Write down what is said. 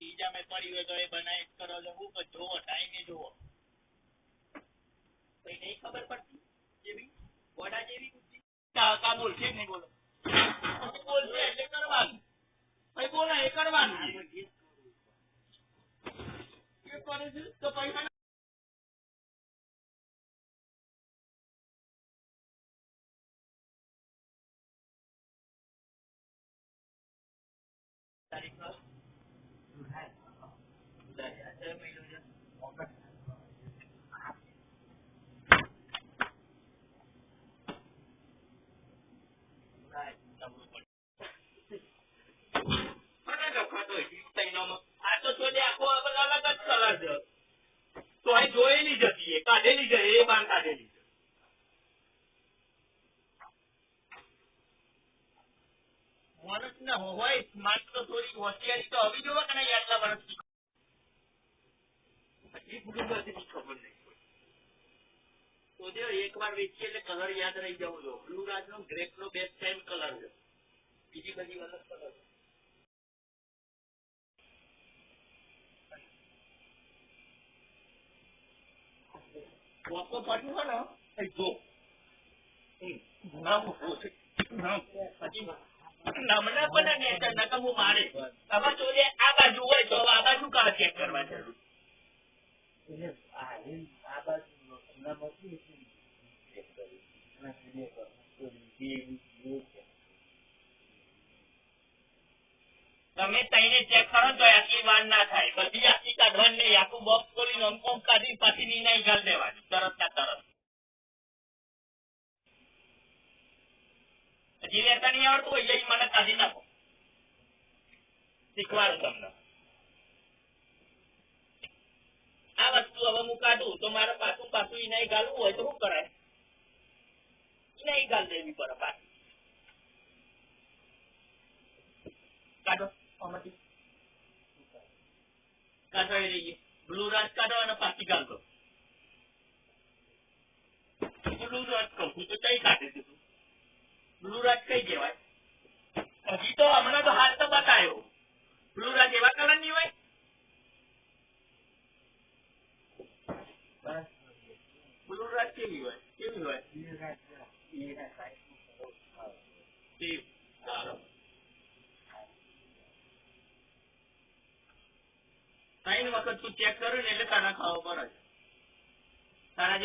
એ મેં પડી હોય તો એ બનાવી કરો. છો પણ જોવો, ટાઈમે જોવો. કઈ નહીં ખબર પડતી. જેવી ગોડા જેવી બુદ્ધિ. કા કા બોલશે કે નહીં બોલો. તારીખ વર્ષ હોય સ્માર્ટ થોડી હોશિયારી તો આવી જોવે કે નહીં આટલા વર્ષથી હજી બધું ખબર નહીં તો જો એક વેચીએ એટલે કલર યાદ રહી જવો જો બ્લુ રાજ નો બેસ્ટ ટાઈમ કલર છે. બીજી બધી અલગ કલર છે. વોકો પાડ્યું હોય ને? જો. નામ નામ. હજી નામના પણ ને એટલે નકામું મારે. હવે ચોરે આ બાજુ હોય તો આ બાજુ કા ચેક કરવા જરૂર તમે તઈને ચેક કરો તો આટલી વાર ના થાય. હજી લેતા નહીં એટલે મને કાઢી નાખો શીખવાડું તમને આ વસ્તુ હવે હું કાઢું તો મારે પાછું પાછું ઇનાઈ ગાલવું હોય તો શું કરાય ઇનાઈ ગાલ દેવી પડે પાછી કાઢો આમાંથી કાઢો એ રહી બ્લુ રાજ કાઢો અને પાછી ગાલ દો બ્લુ રાજ કહું તો કઈ કાઢી દીધું બ્લુ રાજ કઈ કહેવાય? હજી તો હમણાં તો હાલ તો બતાવ્યો બ્લુરાજ એવા કલરની હોય? હોય? તું ચેક કર્યું ને એટલે તને ખાવા પડે તારા જે